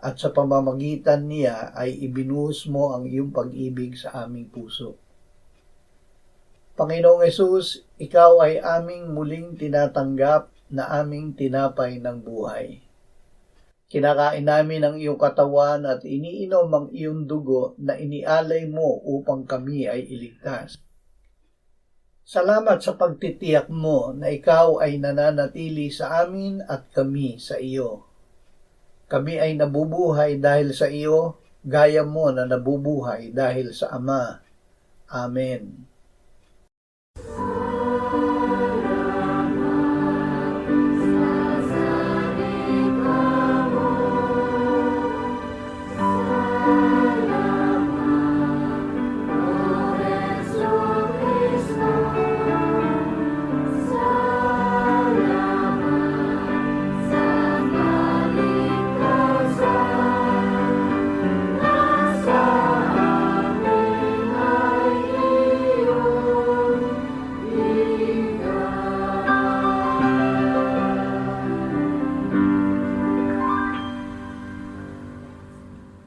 at sa pamamagitan niya ay ibinuhos mo ang iyong pag-ibig sa aming puso. Panginoong Yesus, Ikaw ay aming muling tinatanggap na aming tinapay ng buhay. Kinakain namin ang iyong katawan at iniinom ang iyong dugo na inialay mo upang kami ay iligtas. Salamat sa pagtitiyak mo na ikaw ay nananatili sa amin at kami sa iyo. Kami ay nabubuhay dahil sa iyo, gaya mo na nabubuhay dahil sa Ama. Amen.